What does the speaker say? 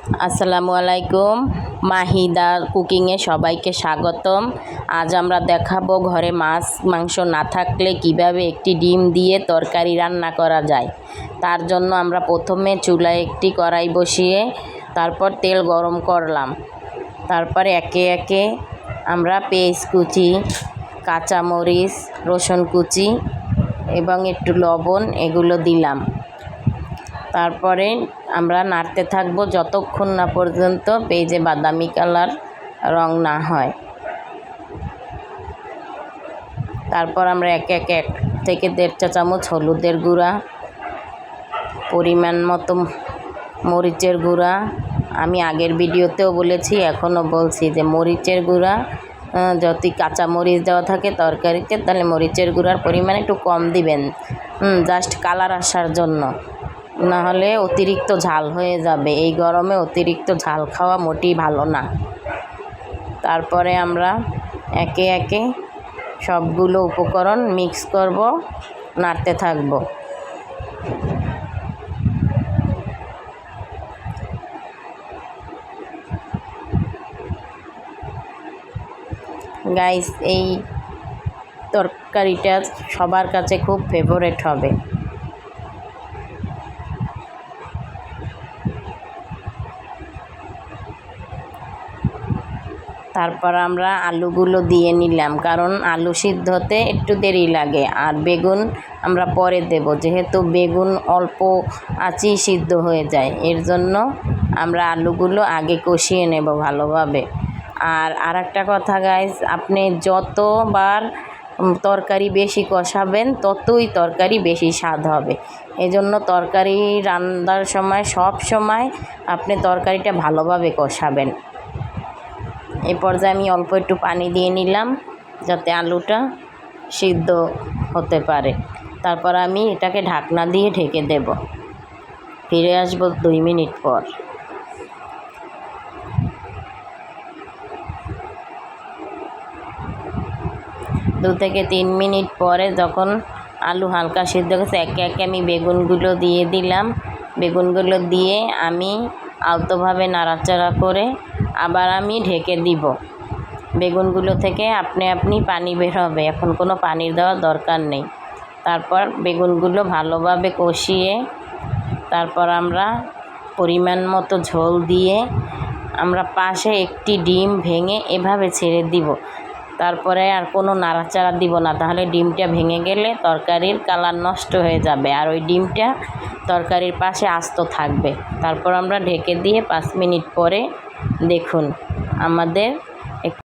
আসসালামু আলাইকুম। মাহিদা কুকিংয়ে সবাইকে স্বাগতম। আজ আমরা দেখাবো ঘরে মাছ, মাংস না থাকলে কীভাবে একটি ডিম দিয়ে তরকারি রান্না করা যায়। তার জন্য আমরা প্রথমে চুলায় একটি কড়াই বসিয়ে তারপর তেল গরম করলাম। তারপরে একে একে আমরা পেঁয়াজ কুচি, কাঁচামরিচ, রসুন কুচি এবং একটু লবণ এগুলো দিলাম। তারপরে আমরা নাড়তে থাকব যতক্ষণ না পর্যন্ত পেঁয়াজে বাদামি কালার রং না হয়। তারপর আমরা এক এক এক থেকে দেড় চা চামচ হলুদের গুঁড়া, পরিমাণ মতো মরিচের গুঁড়া। আমি আগের ভিডিওতেও বলেছি, এখনও বলছি যে মরিচের গুঁড়া যদি কাঁচা মরিচ দেওয়া থাকে তরকারিতে, তাহলে মরিচের গুঁড়ার পরিমাণ একটু কম দিবেন জাস্ট কালার আসার জন্য। না হলে অতিরিক্ত ঝাল হয়ে যাবে। এই গরমে অতিরিক্ত ঝাল খাওয়া মোটেই ভালো না। তারপরে আমরা একে একে সবগুলো উপকরণ মিক্স করব, নাড়তে থাকব। গাইস এই তরকারিটা সবার কাছে খুব ফেভারেট হবে। তারপর আমরা আলুগুলো দিয়ে নিলাম, কারণ আলু সিদ্ধ হতে একটু দেরি লাগে। আর বেগুন আমরা পরে দেব, যেহেতু বেগুন অল্প আঁচেই সিদ্ধ হয়ে যায়, এর জন্য আমরা আলুগুলো আগে কষিয়ে নেব ভালোভাবে। আর আর একটা কথা গাইজ আপনি যতবার তরকারি বেশি কষাবেন, ততই তরকারি বেশি স্বাদ হবে। এজন্য তরকারি রান্নার সময় সব সময় আপনি তরকারিটা ভালোভাবে কষাবেন। এই পর্যায়ে আমি অল্প একটু পানি দিয়ে নিলাম যাতে আলুটা সিদ্ধ হতে পারে। তারপর আমি এটাকে ঢাকনা দিয়ে ঢেকে দেব। ফিরে আসব দুই মিনিট পর। দু থেকে তিন মিনিট পরে যখন আলু হালকা সিদ্ধ গেছে, একে একে আমি বেগুনগুলো দিয়ে দিলাম। বেগুনগুলো দিয়ে আমি আলতোভাবে নাড়াচাড়া করে আবার আমি ঢেকে দিব। বেগুনগুলো থেকে আপনি আপনি পানি বের হবে। এখন কোনো পানি দেওয়ার দরকার নেই। তারপর বেগুনগুলো ভালোভাবে কষিয়ে, তারপর আমরা পরিমাণ মতো ঝোল দিয়ে আমরা পাশে একটি ডিম ভেঙে এভাবে ছেড়ে দিব। তারপরে আর কোনো নাড়াচাড়া দিব না। তাহলে ডিমটা ভেঙে গেলে তরকারির কালার নষ্ট হয়ে যাবে। আর ওই ডিমটা তরকারির পাশে আস্ত থাকবে। তারপর আমরা ঢেকে দিয়ে পাঁচ মিনিট পরে দেখুন আমাদের